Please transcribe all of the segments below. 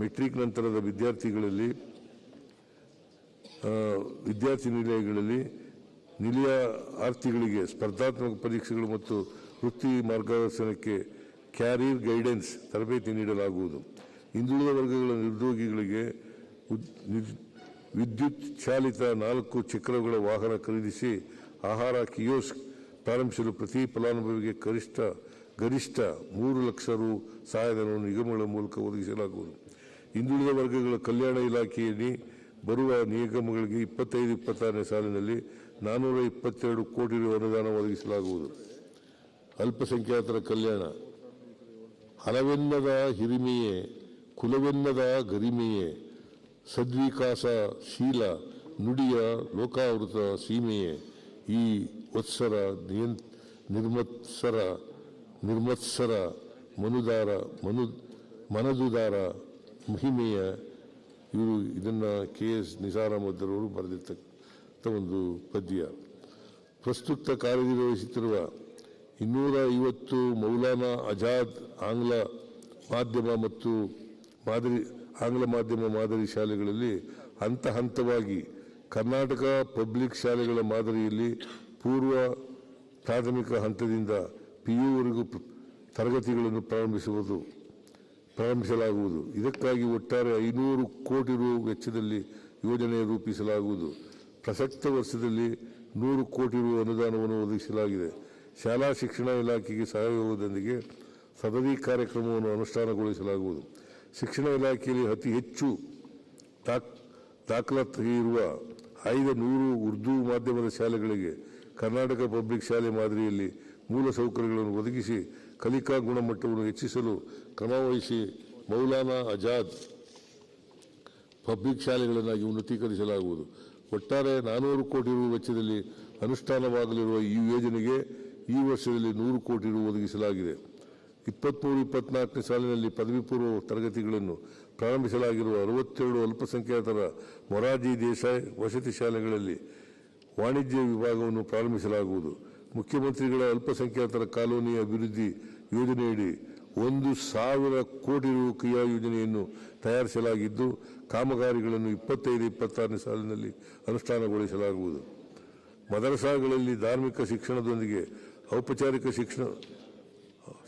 Metric ನಂತರದ ವಿದ್ಯಾರ್ಥಿಗಳಲ್ಲಿ ವಿದ್ಯಾರ್ಥಿ ನಿಲಯಗಳಲ್ಲಿ ನಿಲಯ ಆರ್ಥಿಗಳಿಗೆ ಸ್ಪರ್ಧಾತ್ಮಕ ಪರೀಕ್ಷೆಗಳು ಮತ್ತು ವೃತ್ತಿ ಮಾರ್ಗದರ್ಶನಕ್ಕೆ ಕ್ಯಾರಿಯರ್ ಗೈಡೆನ್ಸ್ ತರಬೇತಿ ನೀಡಲಾಗುವುದು. ಹಿಂದುಳಿದ ವರ್ಗಗಳ ನಿರುದ್ಯೋಗಿಗಳಿಗೆ ವಿದ್ಯುತ್ ಚಾಲಿತ ನಾಲ್ಕು ಚಕ್ರಗಳ ವಾಹನ ಖರೀದಿಸಿ ಆಹಾರ, ಕಿಯೋಸ್ಕ್ ಪ್ರಾರಂಭಿಸಲು ಪ್ರತಿ ಫಲಾನುಭವಿಗೆ ಕನಿಷ್ಠ, ಗರಿಷ್ಠ ಮೂರು ಲಕ್ಷ ರು ಸಹಾಯಧನವನ್ನು ನಿಗಮಗಳ ಮೂಲಕ ಒದಗಿಸಲಾಗುವುದು. ಹಿಂದುಳಿದ ವರ್ಗಗಳ ಕಲ್ಯಾಣ ಇಲಾಖೆಯಲ್ಲಿ ಬರುವ ನಿಗಮಗಳಿಗೆ ಇಪ್ಪತ್ತೈದು, ಇಪ್ಪತ್ತಾರನೇ ಸಾಲಿನಲ್ಲಿ ನಾನ್ನೂರ ಇಪ್ಪತ್ತೆರಡು ಕೋಟಿ ರು ಅನುದಾನ ಒದಗಿಸಲಾಗುವುದು. ಅಲ್ಪಸಂಖ್ಯಾತರ ಕಲ್ಯಾಣ. ಹಣವೆನ್ನದ ಹಿರಿಮೆಯೇ, ಕುಲವೆನ್ನದ ಗರಿಮೆಯೇ, ಸದ್ವಿಕಾಸ ಶೀಲ, ನುಡಿಯ ಲೋಕಾವೃತ ಸೀಮೆಯೇ, ಈ ವತ್ಸರ ನಿಯನ್ ನಿರ್ಮತ್ಸರ ನಿರ್ಮತ್ಸರ ಮನುದಾರ ಮನು, ಮನದುದಾರ ಮಹಿಮೆಯ ಇವರು ಇದನ್ನು ಕೆ ಎಸ್ ನಿಸಾರ್ ಅಹಮದ್ ಬರೆದಿರ್ತಕ್ಕಂಥ ಒಂದು ಪದ್ಯ. ಪ್ರಸ್ತುತ ಕಾರ್ಯನಿರ್ವಹಿಸುತ್ತಿರುವ ಇನ್ನೂರ ಐವತ್ತು ಮೌಲಾನಾ ಆಜಾದ್ ಆಂಗ್ಲ ಮಾಧ್ಯಮ ಮತ್ತು ಮಾದರಿ, ಆಂಗ್ಲ ಮಾಧ್ಯಮ ಮಾದರಿ ಶಾಲೆಗಳಲ್ಲಿ ಹಂತ ಹಂತವಾಗಿ ಕರ್ನಾಟಕ ಪಬ್ಲಿಕ್ ಶಾಲೆಗಳ ಮಾದರಿಯಲ್ಲಿ ಪೂರ್ವ ಪ್ರಾಥಮಿಕ ಹಂತದಿಂದ ಪಿ ಯುವರೆಗೂ ತರಗತಿಗಳನ್ನು ಪ್ರಾರಂಭಿಸುವುದು ಪ್ರಾರಂಭಿಸಲಾಗುವುದು. ಇದಕ್ಕಾಗಿ ಒಟ್ಟಾರೆ ಐನೂರು ಕೋಟಿ ರು ವೆಚ್ಚದಲ್ಲಿ ಯೋಜನೆ ರೂಪಿಸಲಾಗುವುದು. ಪ್ರಸಕ್ತ ವರ್ಷದಲ್ಲಿ ನೂರು ಕೋಟಿ ರು ಅನುದಾನವನ್ನು ಒದಗಿಸಲಾಗಿದೆ. ಶಾಲಾ ಶಿಕ್ಷಣ ಇಲಾಖೆಗೆ ಸಹಯೋಗದೊಂದಿಗೆ ಸದರಿ ಕಾರ್ಯಕ್ರಮವನ್ನು ಅನುಷ್ಠಾನಗೊಳಿಸಲಾಗುವುದು. ಶಿಕ್ಷಣ ಇಲಾಖೆಯಲ್ಲಿ ಅತಿ ಹೆಚ್ಚು ದಾಖಲಾತಿ ಇರುವ ಆಯ್ದ ನೂರು ಉರ್ದು ಮಾಧ್ಯಮದ ಶಾಲೆಗಳಿಗೆ ಕರ್ನಾಟಕ ಪಬ್ಲಿಕ್ ಶಾಲೆ ಮಾದರಿಯಲ್ಲಿ ಮೂಲ ಸೌಕರ್ಯಗಳನ್ನು ಒದಗಿಸಿ ಕಲಿಕಾ ಗುಣಮಟ್ಟವನ್ನು ಹೆಚ್ಚಿಸಲು ಕ್ರಮವಹಿಸಿ ಮೌಲಾನಾ ಆಜಾದ್ ಪಬ್ಲಿಕ್ ಶಾಲೆಗಳನ್ನಾಗಿ ಉನ್ನತೀಕರಿಸಲಾಗುವುದು. ಒಟ್ಟಾರೆ ನಾನೂರು ಕೋಟಿ ರು ವೆಚ್ಚದಲ್ಲಿ ಅನುಷ್ಠಾನವಾಗಲಿರುವ ಈ ಯೋಜನೆಗೆ ಈ ವರ್ಷದಲ್ಲಿ ನೂರು ಕೋಟಿ ರು ಒದಗಿಸಲಾಗಿದೆ. ಇಪ್ಪತ್ಮೂರು, ಇಪ್ಪತ್ನಾಲ್ಕನೇ ಸಾಲಿನಲ್ಲಿ ಪದವಿ ಪೂರ್ವ ತರಗತಿಗಳನ್ನು ಪ್ರಾರಂಭಿಸಲಾಗಿರುವ ಅರವತ್ತೆರಡು ಅಲ್ಪಸಂಖ್ಯಾತರ ಮೊರಾರ್ಜಿ ದೇಸಾಯಿ ವಸತಿ ಶಾಲೆಗಳಲ್ಲಿ ವಾಣಿಜ್ಯ ವಿಭಾಗವನ್ನು ಪ್ರಾರಂಭಿಸಲಾಗುವುದು. ಮುಖ್ಯಮಂತ್ರಿಗಳ ಅಲ್ಪಸಂಖ್ಯಾತರ ಕಾಲೋನಿ ಅಭಿವೃದ್ಧಿ ಯೋಜನೆಯಡಿ ಒಂದು ಸಾವಿರ ಕೋಟಿ ರು ಕ್ರಿಯಾ ಯೋಜನೆಯನ್ನು ತಯಾರಿಸಲಾಗಿದ್ದು, ಕಾಮಗಾರಿಗಳನ್ನು ಇಪ್ಪತ್ತೈದು, ಇಪ್ಪತ್ತಾರನೇ ಸಾಲಿನಲ್ಲಿ ಅನುಷ್ಠಾನಗೊಳಿಸಲಾಗುವುದು. ಮದರಸಾಗಳಲ್ಲಿ ಧಾರ್ಮಿಕ ಶಿಕ್ಷಣದೊಂದಿಗೆ ಔಪಚಾರಿಕ ಶಿಕ್ಷಣ,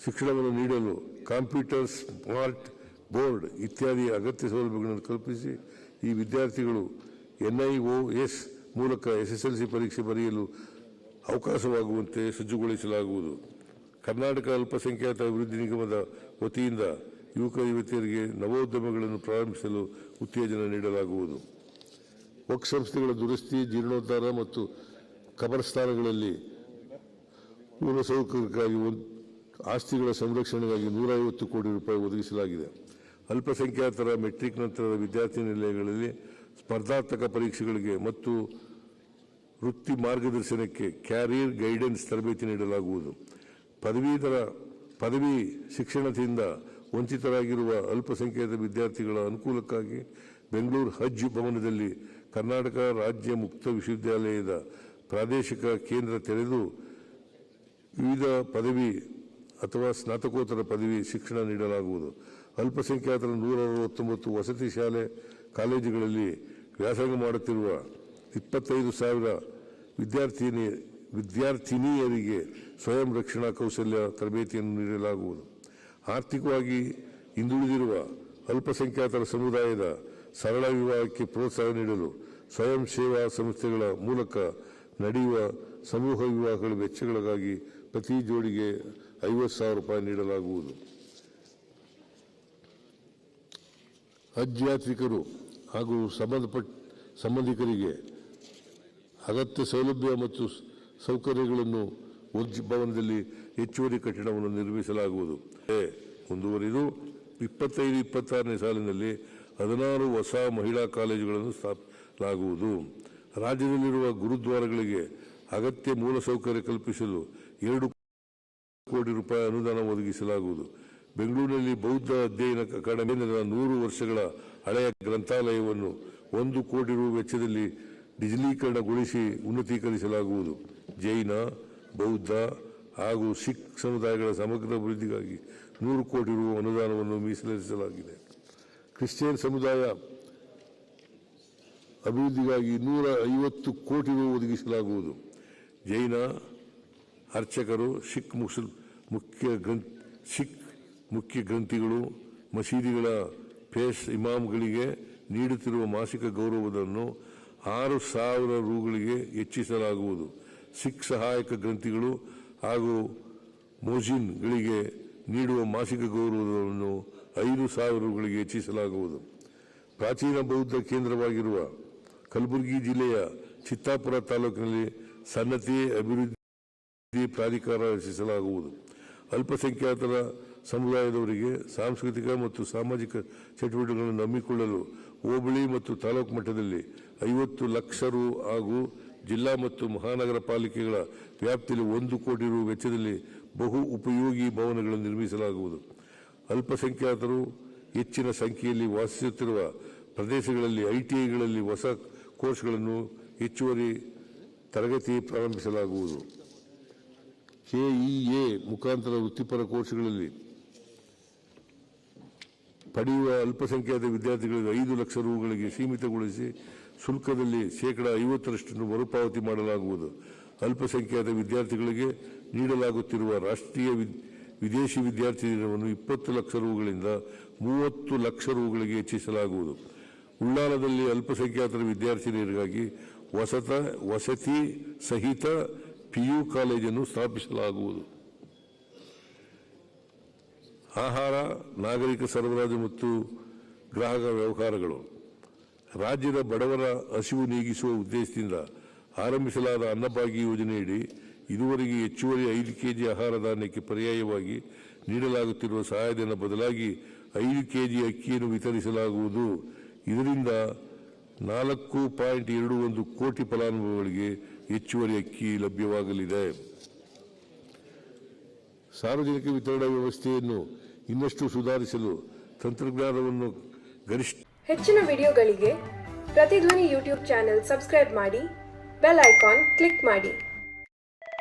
ಶಿಕ್ಷಣವನ್ನು ನೀಡಲು ಕಂಪ್ಯೂಟರ್ ಸ್ಮಾರ್ಟ್ ಬೋರ್ಡ್ ಇತ್ಯಾದಿ ಅಗತ್ಯ ಸೌಲಭ್ಯಗಳನ್ನು ಕಲ್ಪಿಸಿ, ಈ ವಿದ್ಯಾರ್ಥಿಗಳು ಎನ್ಐಒಎಸ್ ಮೂಲಕ ಎಸ್ಎಸ್ಎಲ್ಸಿ ಪರೀಕ್ಷೆ ಬರೆಯಲು ಅವಕಾಶವಾಗುವಂತೆ ಸಜ್ಜುಗೊಳಿಸಲಾಗುವುದು. ಕರ್ನಾಟಕ ಅಲ್ಪಸಂಖ್ಯಾತ ಅಭಿವೃದ್ಧಿ ನಿಗಮದ ವತಿಯಿಂದ ಯುವಕ ಯುವತಿಯರಿಗೆ ನವೋದ್ಯಮಗಳನ್ನು ಪ್ರಾರಂಭಿಸಲು ಉತ್ತೇಜನ ನೀಡಲಾಗುವುದು. ವಕ್ ಸಂಸ್ಥೆಗಳ ದುರಸ್ತಿ, ಜೀರ್ಣೋದ್ಧಾರ ಮತ್ತು ಕಬರಸ್ಥಾನಗಳಲ್ಲಿ ಮೂಲಸೌಕರ್ಯಕ್ಕಾಗಿ ಆಸ್ತಿಗಳ ಸಂರಕ್ಷಣೆಗಾಗಿ ನೂರೈವತ್ತು ಕೋಟಿ ರೂಪಾಯಿ ಒದಗಿಸಲಾಗಿದೆ. ಅಲ್ಪಸಂಖ್ಯಾತರ ಮೆಟ್ರಿಕ್ ನಂತರದ ವಿದ್ಯಾರ್ಥಿ ನಿಲಯಗಳಲ್ಲಿ ಸ್ಪರ್ಧಾತ್ಮಕ ಪರೀಕ್ಷೆಗಳಿಗೆ ಮತ್ತು ವೃತ್ತಿ ಮಾರ್ಗದರ್ಶನಕ್ಕೆ ಕ್ಯಾರಿಯರ್ ಗೈಡೆನ್ಸ್ ತರಬೇತಿ ನೀಡಲಾಗುವುದು. ಪದವೀಧರ, ಪದವಿ ಶಿಕ್ಷಣದಿಂದ ವಂಚಿತರಾಗಿರುವ ಅಲ್ಪಸಂಖ್ಯಾತ ವಿದ್ಯಾರ್ಥಿಗಳ ಅನುಕೂಲಕ್ಕಾಗಿ ಬೆಂಗಳೂರು ಹಜ್ ಭವನದಲ್ಲಿ ಕರ್ನಾಟಕ ರಾಜ್ಯ ಮುಕ್ತ ವಿಶ್ವವಿದ್ಯಾಲಯದ ಪ್ರಾದೇಶಿಕ ಕೇಂದ್ರ ತೆರೆದು ವಿವಿಧ ಪದವಿ ಅಥವಾ ಸ್ನಾತಕೋತ್ತರ ಪದವಿ ಶಿಕ್ಷಣ ನೀಡಲಾಗುವುದು. ಅಲ್ಪಸಂಖ್ಯಾತರ ನೂರ ಅರವತ್ತೊಂಬತ್ತು ವಸತಿ ಶಾಲೆ, ಕಾಲೇಜುಗಳಲ್ಲಿ ವ್ಯಾಸಂಗ ಮಾಡುತ್ತಿರುವ ಇಪ್ಪತ್ತೈದು ಸಾವಿರ ವಿದ್ಯಾರ್ಥಿನಿ, ವಿದ್ಯಾರ್ಥಿನಿಯರಿಗೆ ಸ್ವಯಂ ರಕ್ಷಣಾ ಕೌಶಲ್ಯ ತರಬೇತಿಯನ್ನು ನೀಡಲಾಗುವುದು. ಆರ್ಥಿಕವಾಗಿ ಹಿಂದುಳಿದಿರುವ ಅಲ್ಪಸಂಖ್ಯಾತರ ಸಮುದಾಯದ ಸರಳ ವಿವಾಹಕ್ಕೆ ಪ್ರೋತ್ಸಾಹ ನೀಡಲು ಸ್ವಯಂ ಸೇವಾ ಸಂಸ್ಥೆಗಳ ಮೂಲಕ ನಡೆಯುವ ಸಮೂಹ ವಿವಾಹಗಳ ವೆಚ್ಚಗಳಿಗಾಗಿ ಪ್ರತಿ ಜೋಡಿಗೆ ಐವತ್ತು ಸಾವಿರ ರೂಪಾಯಿ ನೀಡಲಾಗುವುದು. ಹಜ್ ಹಾಗೂ ಸಂಬಂಧಪಟ್ಟ ಸಂಬಂಧಿಕರಿಗೆ ಅಗತ್ಯ ಸೌಲಭ್ಯ ಮತ್ತು ಸೌಕರ್ಯಗಳನ್ನು ಹಜ್ ಭವನದಲ್ಲಿ ಹೆಚ್ಚುವರಿ ಕಟ್ಟಡವನ್ನು ನಿರ್ಮಿಸಲಾಗುವುದು. ಮುಂದುವರಿದು ಇಪ್ಪತ್ತೈದು, ಇಪ್ಪತ್ತಾರನೇ ಸಾಲಿನಲ್ಲಿ ಹದಿನಾರು ಹೊಸ ಮಹಿಳಾ ಕಾಲೇಜುಗಳನ್ನು ಸ್ಥಾಪಿಸಲಾಗುವುದು. ರಾಜ್ಯದಲ್ಲಿರುವ ಗುರುದ್ವಾರಗಳಿಗೆ ಅಗತ್ಯ ಮೂಲಸೌಕರ್ಯ ಕಲ್ಪಿಸಲು ಎರಡು ಕೋಟಿ ರೂಪಾಯಿ ಅನುದಾನ ಒದಗಿಸಲಾಗುವುದು. ಬೆಂಗಳೂರಿನಲ್ಲಿ ಬೌದ್ಧ ಅಧ್ಯಯನ ಅಕಾಡೆಮಿಯಿಂದ ನೂರು ವರ್ಷಗಳ ಹಳೆಯ ಗ್ರಂಥಾಲಯವನ್ನು ಒಂದು ಕೋಟಿ ರು ವೆಚ್ಚದಲ್ಲಿ ಡಿಜಿಟಲೀಕರಣಗೊಳಿಸಿ ಉನ್ನತೀಕರಿಸಲಾಗುವುದು. ಜೈನ, ಬೌದ್ಧ ಹಾಗೂ ಸಿಖ್ ಸಮುದಾಯಗಳ ಸಮಗ್ರ ಅಭಿವೃದ್ಧಿಗಾಗಿ ನೂರು ಕೋಟಿ ರು ಅನುದಾನವನ್ನು ಮೀಸಲಿರಿಸಲಾಗಿದೆ. ಕ್ರಿಶ್ಚಿಯನ್ ಸಮುದಾಯ ಅಭಿವೃದ್ಧಿಗಾಗಿ ನೂರ ಐವತ್ತು ಕೋಟಿ ರು ಒದಗಿಸಲಾಗುವುದು. ಜೈನ, ಅರ್ಚಕರು, ಸಿಖ್ ಮುಸಲ್ ಮುಖ್ಯ ಗ್ರಂಥ, ಸಿಖ್ ಮುಖ್ಯ ಗ್ರಂಥಿಗಳು, ಮಸೀದಿಗಳ ಪೇಸ್ ಇಮಾಮ್ಗಳಿಗೆ ನೀಡುತ್ತಿರುವ ಮಾಸಿಕ ಗೌರವವನ್ನು ಆರು ಸಾವಿರ ರೂಗಳಿಗೆ ಹೆಚ್ಚಿಸಲಾಗುವುದು. ಸಿಖ್ ಸಹಾಯಕ ಗ್ರಂಥಿಗಳು ಹಾಗೂ ಮೋಜಿನ್ಗಳಿಗೆ ನೀಡುವ ಮಾಸಿಕ ಗೌರವವನ್ನು ಐದು ಸಾವಿರ ರೂಗಳಿಗೆ ಹೆಚ್ಚಿಸಲಾಗುವುದು. ಪ್ರಾಚೀನ ಬೌದ್ಧ ಕೇಂದ್ರವಾಗಿರುವ ಕಲಬುರಗಿ ಜಿಲ್ಲೆಯ ಚಿತ್ತಾಪುರ ತಾಲೂಕಿನಲ್ಲಿ ಸನ್ನತಿ ಅಭಿವೃದ್ಧಿ ಪ್ರಾಧಿಕಾರ ರಚಿಸಲಾಗುವುದು. ಅಲ್ಪಸಂಖ್ಯಾತರ ಸಮುದಾಯದವರಿಗೆ ಸಾಂಸ್ಕೃತಿಕ ಮತ್ತು ಸಾಮಾಜಿಕ ಚಟುವಟಿಕೆಗಳನ್ನು ನಂಬಿಕೊಳ್ಳಲು ಹೋಬಳಿ ಮತ್ತು ತಾಲೂಕು ಮಟ್ಟದಲ್ಲಿ ಐವತ್ತು ಲಕ್ಷ ರು ಹಾಗೂ ಜಿಲ್ಲಾ ಮತ್ತು ಮಹಾನಗರ ಪಾಲಿಕೆಗಳ ವ್ಯಾಪ್ತಿಯಲ್ಲಿ ಒಂದು ಕೋಟಿ ರು ವೆಚ್ಚದಲ್ಲಿ ಬಹು ಉಪಯೋಗಿ ಭವನಗಳನ್ನು ನಿರ್ಮಿಸಲಾಗುವುದು. ಅಲ್ಪಸಂಖ್ಯಾತರು ಹೆಚ್ಚಿನ ಸಂಖ್ಯೆಯಲ್ಲಿ ವಾಸಿಸುತ್ತಿರುವ ಪ್ರದೇಶಗಳಲ್ಲಿ ಐಟಿಐಗಳಲ್ಲಿ ಹೊಸ ಕೋರ್ಸ್ಗಳನ್ನು ಹೆಚ್ಚುವರಿ ತರಗತಿ ಪ್ರಾರಂಭಿಸಲಾಗುವುದು. ಕೆಇಎ ಮುಖಾಂತರ ವೃತ್ತಿಪರ ಕೋರ್ಸ್ಗಳಲ್ಲಿ ಪಡೆಯುವ ಅಲ್ಪಸಂಖ್ಯಾತ ವಿದ್ಯಾರ್ಥಿಗಳಿಗೆ ಐದು ಲಕ್ಷ ರೂಗಳಿಗೆ ಸೀಮಿತಗೊಳಿಸಿ ಶುಲ್ಕದಲ್ಲಿ ಶೇಕಡ ಐವತ್ತರಷ್ಟನ್ನು ಮರುಪಾವತಿ ಮಾಡಲಾಗುವುದು. ಅಲ್ಪಸಂಖ್ಯಾತ ವಿದ್ಯಾರ್ಥಿಗಳಿಗೆ ನೀಡಲಾಗುತ್ತಿರುವ ರಾಷ್ಟ್ರೀಯ ವಿದ್- ವಿದೇಶಿ ವಿದ್ಯಾರ್ಥಿ ದಿನವನ್ನು ಇಪ್ಪತ್ತು ಲಕ್ಷ ರೂಗಳಿಂದ ಮೂವತ್ತು ಲಕ್ಷ ರೂಗಳಿಗೆ ಹೆಚ್ಚಿಸಲಾಗುವುದು. ಉಳ್ಳಾಲದಲ್ಲಿ ಅಲ್ಪಸಂಖ್ಯಾತರ ವಿದ್ಯಾರ್ಥಿನಿಯರಿಗಾಗಿ ವಸತ, ವಸತಿ ಸಹಿತ ಪಿಯು ಕಾಲೇಜನ್ನು ಸ್ಥಾಪಿಸಲಾಗುವುದು. ಆಹಾರ, ನಾಗರಿಕ ಸರಬರಾಜು ಮತ್ತು ಗ್ರಾಹಕ ವ್ಯವಹಾರಗಳು. ರಾಜ್ಯದ ಬಡವರ ಹಸಿವು ನೀಗಿಸುವ ಉದ್ದೇಶದಿಂದ ಆರಂಭಿಸಲಾದ ಅನ್ನಭಾಗ್ಯ ಯೋಜನೆಯಡಿ ಇದುವರೆಗೆ ಹೆಚ್ಚುವರಿ ಐದು ಕೆಜಿ ಆಹಾರ ಧಾನ್ಯಕ್ಕೆ ಪರ್ಯಾಯವಾಗಿ ನೀಡಲಾಗುತ್ತಿರುವ ಸಹಾಯಧನ ಬದಲಾಗಿ ಐದು ಕೆಜಿ ಅಕ್ಕಿಯನ್ನು ವಿತರಿಸಲಾಗುವುದು. ಇದರಿಂದ ನಾಲ್ಕು ಪಾಯಿಂಟ್ ಎರಡು ಒಂದು ಕೋಟಿ ಫಲಾನುಭವಿಗಳಿಗೆ ಹೆಚ್ಚುವರಿ ಅಕ್ಕಿ ಲಭ್ಯವಾಗಲಿದೆ. ಸಾರ್ವಜನಿಕ ವಿತರಣಾ ವ್ಯವಸ್ಥೆಯನ್ನು ಇನ್ನಷ್ಟು ಸುಧಾರಿಸಲು ತಂತ್ರಜ್ಞಾನವನ್ನು ಗರಿಷ್ಠ ಹೆಚ್ಚಿನ ವಿಡಿಯೋಗಳಿಗೆ ಪ್ರತಿಧ್ವನಿ ಯೂಟ್ಯೂಬ್ ಚಾನೆಲ್ ಸಬ್ಸ್ಕ್ರೈಬ್ ಮಾಡಿ ಬೆಲ್ ಐಕಾನ್ ಕ್ಲಿಕ್ ಮಾಡಿ.